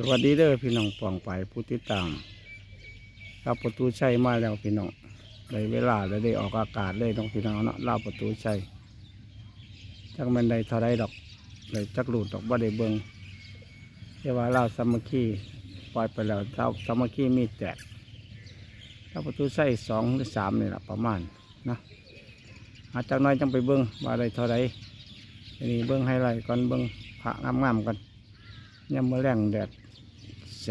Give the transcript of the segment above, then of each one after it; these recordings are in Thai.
สวัสดีเด้อพี่น้องปองไปผู้ติดตามรับประตูชัยมาแล้วพี่น้องได้เวลาแล้วได้ออกอากาศเลยน้องพี่น้องเนาะลาประตูชัยจักมันได้เท่าไรดอกเลยจักหลุดดอกว่าได้เบิงแต่ว่าเราสามัคคีปล่อยไปแล้วเราสามัคคีมีแจกลาประตูชัยสองหรือสามนี่แหละประมาณนะอาจากน้อยจังไปเบิงว่าได้เท่าไรนี้เบิงให้ไรก่อนเบิงพระงามๆกันยามมื่อแรงแดด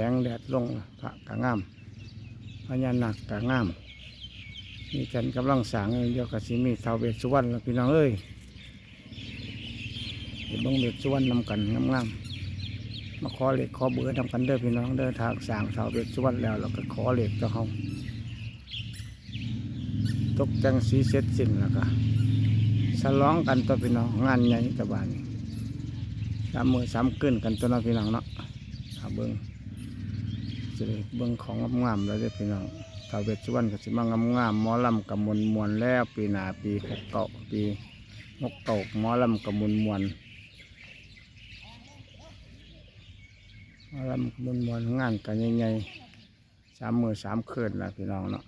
งแดดลงพระกะงามพญานาคกะงามมีกันกำลังสางเดียวกับสิมีท้าวเวสสุวรรณแล้วพี่น้องเอ้ยเดี๋ยวเบังเวสสุวรรณนำกันงามๆมาขอเหล็กขอเบื่อนำกันเด้อพี่น้องเด้อทางสางท้าวเวสสุวรรณแล้วเราก็ขอเหล็กเจ้าเฮาตกแต่งสีเสร็จสิ้นแล้วก็ฉลองกันตัวพี่น้องงานใหญ่ตะบานสามมือสามกึ่นกันตัวน้องพี่น้องเนาะเอาเบิ้ง จะได้เบิ้งของงามๆแล้วเด้อพี่น้องท้าวเวสสุวรรณก็สิมางามๆหมอลำกับมวลมวลแล้วปีหน้าปีหกเก้าปีหกเก้าหมอลำกับมวลมวลหมอลำกับมวลมวลงานกันใหญ่ๆสามมือสามคืนแล้วพี่น้องเนาะ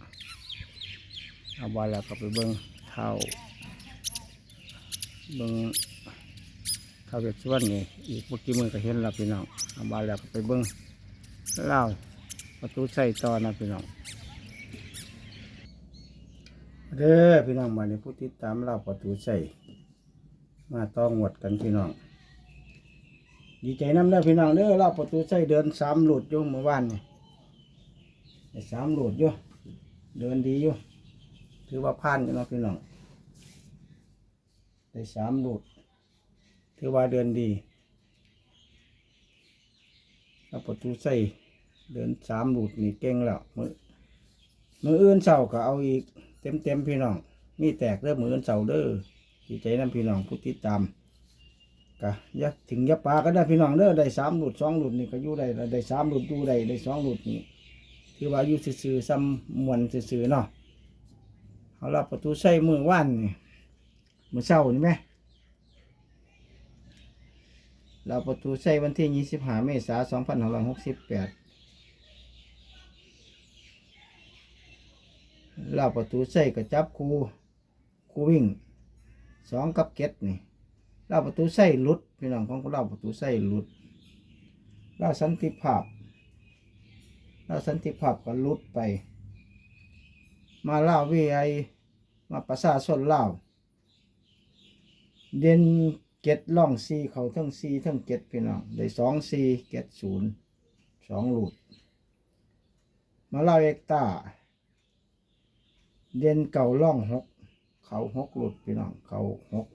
เอาไว้แล้วก็ไปเบิ้งเท่าเบิ้งท้าวเวสสุวรรณนี่อีกเมื่อกี้มือก็เห็นแล้วพี่น้องเอาบาแล้วก็ไปเบิ้งเล่า ประตูใส่ต่อนะพี่น้องเด้อพี่น้องมาในผู้ติดตามเล่าประตูใส่มาต้องหวดกันพี่น้อง ดีใจน้ำเด้อพี่น้องเด้อเล่าประตูใส่เดินสามหลุดอยู่เมื่อวานนี่ได้สามหลุดอยู่เดินดีอยู่ถือว่าผ่านอยู่นะพี่น้องได้สามหลุดถือว่าเดินดีแล้วประตูใส่ เดินสามหลุดนี่เก่งแล้วมือมืออื่นเสาก็เอาอีกเต็มเต็มพี่น้องมีแตกเด้อมืออื่นเสาเด้อดีใจน้ำพี่น้องผู้ติดตามกะยักถึงยักปลาก็ได้พี่น้องเด้อได้สามหลุดสองหลุดนี่ก็อยู่ได้ได้สามหลุดอยู่ได้ได้สองหลุดนี่ถือว่าอยู่ซื่อๆซ้ำมวนซื่อๆเนาะเอาละประตูใส่มือว่านนี่มือเศร้านี่ไหมเราประตูใช้วันที่ 25 เมษายน 2568 เราประตูใช้ก็จับคูคูวิ่งสองกับเก็ตนี่เราประตูใช้หลุดพี่น้องของเราประตูใช้หลุดเราสันติภาพเราสันติภาพก็ลุดไป มาเล่าวิไอมาประชาชนเล่าวเด่นเก็ดล่องซีเขาทั้งซีทั้งเก็ดพี่น้องได้สองซีเก็ดศูนย์สองหลุดมาเล่าเอกตา เด่นเก่าล่องหก เขาหกหลุดพี่น้องเขาหก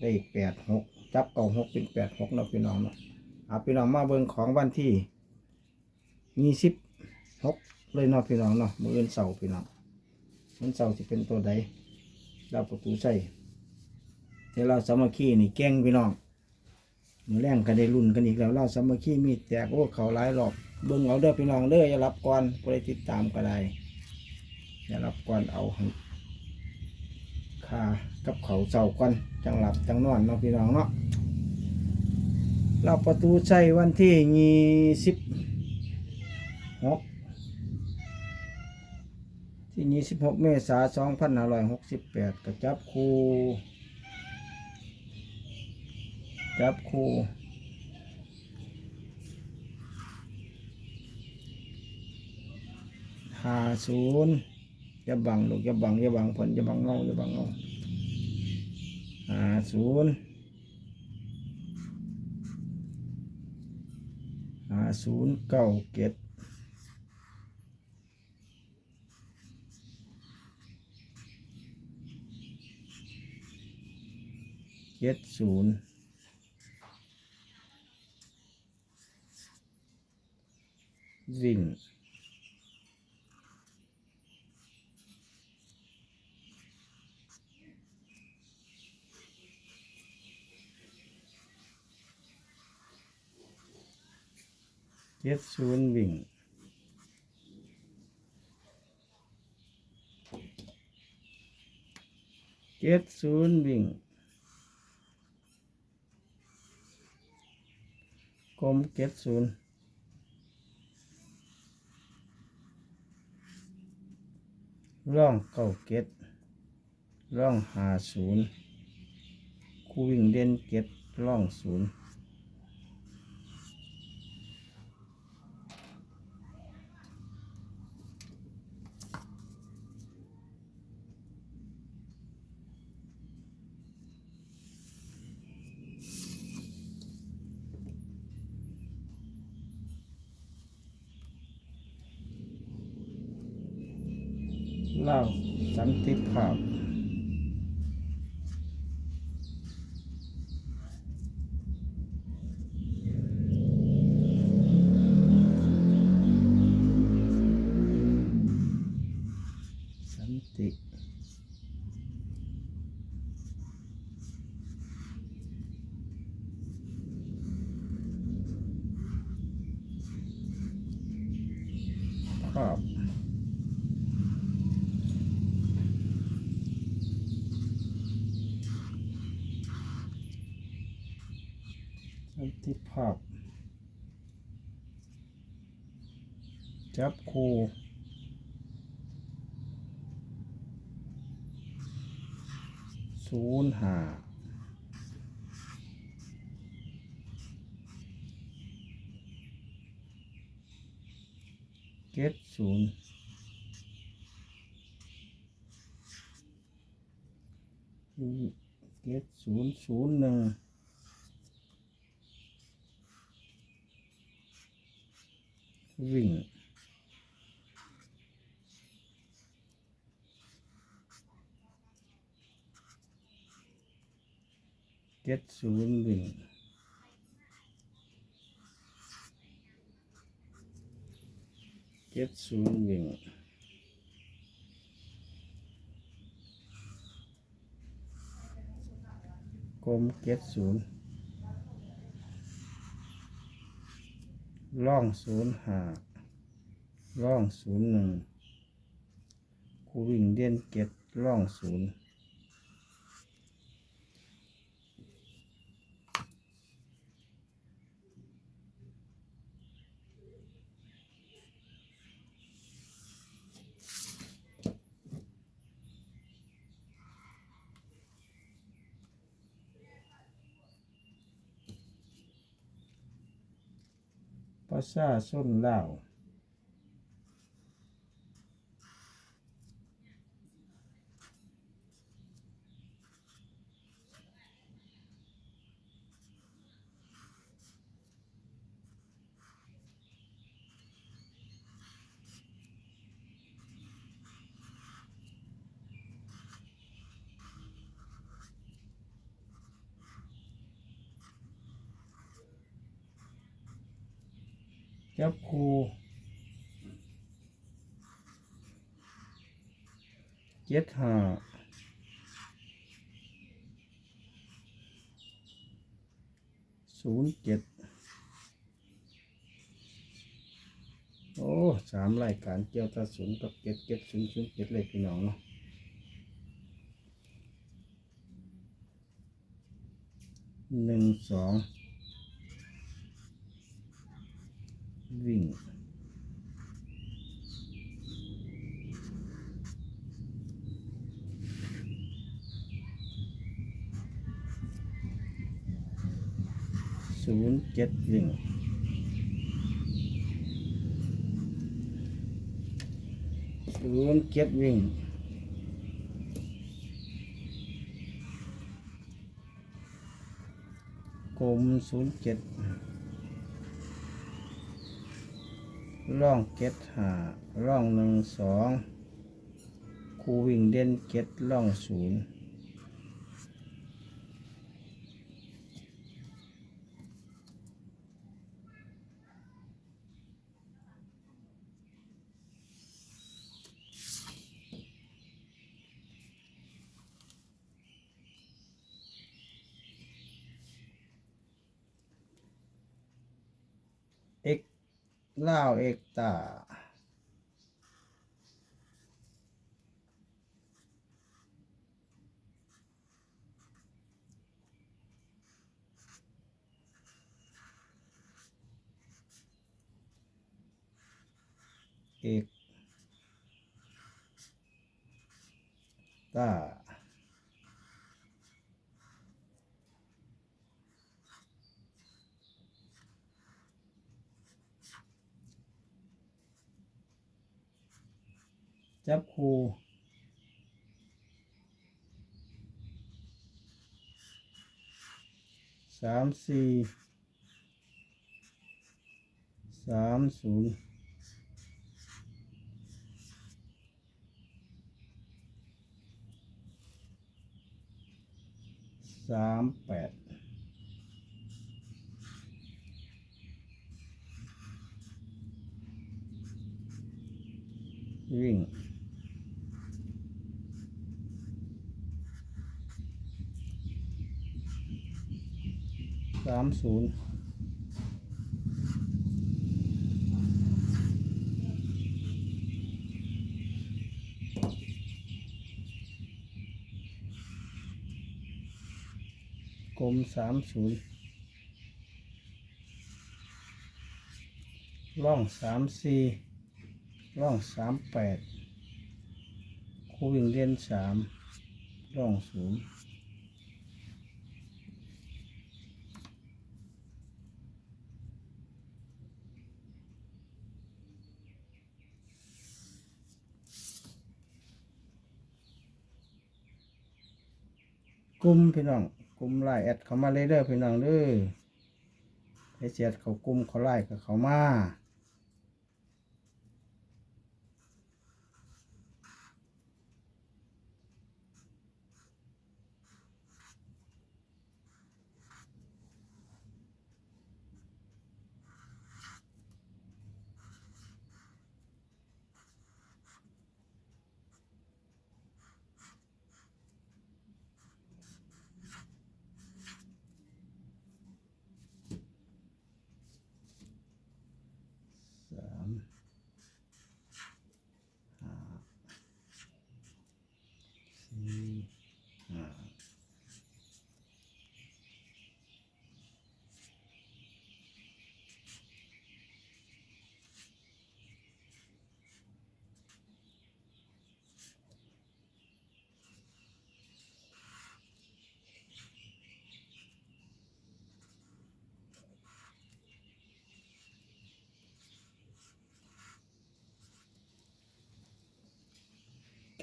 ได้แปดหกจับเก่าหกเป็นแปดหกเนาะพี่น้องเนาะเอาพี่น้องมาเบิ่งของวันที่ยี่สิบหกเลยเนาะพี่น้องเนาะมือเงินเสาพี่น้องมันเสาจะเป็นตัวใดดาวประตูใส่เดี๋ยวเราสามัคคีนี่เก่งพี่น้องมือแรงกันได้รุ่นกันอีกแล้วเราสามัคคีมีแตกโอ้เขาหลายรอบเบิ่งเอาเด้อพี่น้องเด้ออย่ารับก่อนได้ติดตามก็ได้ อย่ารับก่อนเอาค่ากับเขาเจ้าก่อนจังหลับจังนอนเนาะพี่น้องเนาะเราประตูใช้วันที่ยี่สิบหกที่ยี่สิบหกเมษาสองพันห้าร้อยหกสิบแปดกระจับคูจับคู่ห้าศูนย์ อย่าบังลูกอย่าบังอย่าบังผลอย่าบังเงาอย่าบังเงาหาศูนย์หาศูนย์เก้าเจ็ดเจ็ดศูนย์วิ่ง เจ็ดศูนย์วิ่งเจ็ดศูนย์วิ่งกลมเจ็ดศูนย์ร่องเก้าเก็ดร่องหาศูนย์คูวิ่งเด่นเก็ดร่องศูนย์ เล่าสันติภาพสันติ ภาพ สันติภาพ จับคูศูนย์ห้าเจ็ดศูนย์เจ็ดศูนย์ศูนย์หนึ่งวิ่ง จ็ดศูนย์วิ่งเจ็ดศูนย์วิ่งกลมเจ็ดศูนย์ล่องศูนย์หาล่องศูนย์หนึ่งคูวิ่งเด่นเจ็ดล่องศูนย์ ประชาชนลาว จับคูเจ็ดห้าศูนย์เจ็ดโอ้สามรายการเกี่ยวกับศูนย์กับเจ็ดเจ็ดศูนย์ศูนย์เจ็ดเลยพี่น้องเนาะหนึ่งสอง วิ่ง ศูนย์เจ็ดวิ่งศูนย์เจ็ดวิ่งกลมศูนย์เจ็ด ร่องเก็ดหาร่องหนึ่งสองคูวิ่งเด่นเก็ดร่องศูนย์เอก ล่าวเอกตาเอกตา จับคูสามสี่สามศูนย์สามแปดวิ่ง สามศูนย์กลมสามศูนย์ร่องสามสี่ร่องสามแปดคูวิ่งเรียนสามร่องศูนย์ กลุ่มพี่น้องกลุ่มไล่แอดเขามาเลยเด้อพี่น้องเด้อไอเสียดเขากลุ่มเขาไล่กับเขามา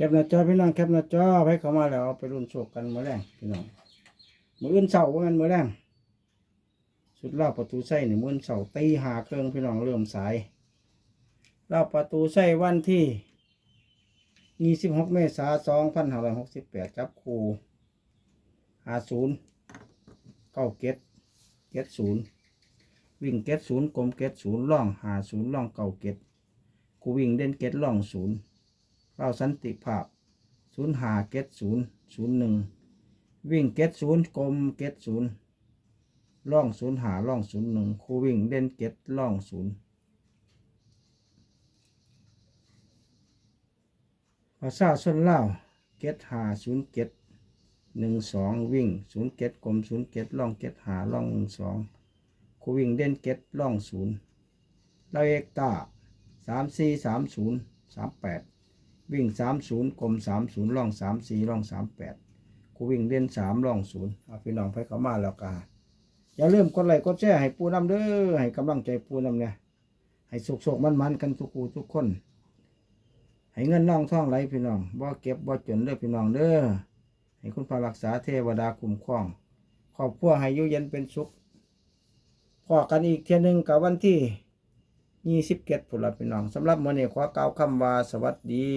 คปหน้าจอพี่น้องแคปหน้าจอให้เขามาแล้วเอาไปรุ่นโชคกันมาแรงพี่น้องมืออื่นเสาว่ามันมือแรงสุดรอบประตูไส้นี่มืออื่นเสาตีหาเครื่องพี่น้องเริ่มสายรอบประตูไส้วันที่ยี่สิบหกเมษาสองพันห้าร้อยหกสิบแปดจับคูหาศูนย์เก้าเก็ดเก็ดศูนย์วิ่งเก็ดศูนย์กลมเก็ดศูนย์ล่องหาศูนย์ล่องเก้าเก็ดกูวิ่งเด่นเก็ดล่องศูนย์ เราสันติภาพศูนย์หาเกตศูนย์ศูนย์หนึ่งวิ่งเกตศูนย์กลมเกตศูนย์ล่องศูนย์หาล่องศูนย์หนึ่งคูวิ่งเด่นเกตล่องศูนย์ภาษาส่วนเล่าเกตหาศูนย์เกตหนึ่งสองวิ่งศูนย์เกตกลมศูนย์เกตล่องเกตหาล่องหนึ่งสองคูวิ่งเด่นเกตล่องศูนย์เราเอกตาสามสี่สามศูนย์สามแปด วิ่งสามศูนย์กลมสามศูนย์ล่องสามสี่ล่องสามแปดกูวิ่งเล่นสามล่องศูนย์เอาพี่น้องไปเขามาแล้วกาอย่าลืมกดไลค์กดแชร์ให้ปูน้ำเด้อให้กำลังใจปูน้ำเนี่ยให้สุกๆมันๆกันทุกคูทุกคน ให้เงินน่องท่องไหลพี่น้องบ่เก็บบ่จนเด้อพี่น้องเด้อให้คุณพระรักษาเทวดาคุ้มครองครอบครัวให้อยู่เย็นเป็นสุขพอกันอีกเที่ยหนึงกับวันที่ ยี่สิบเก็ดผุนละพี่น้องสำหรับมื้อนี้ขอกล่าวคำว่าสวัสดี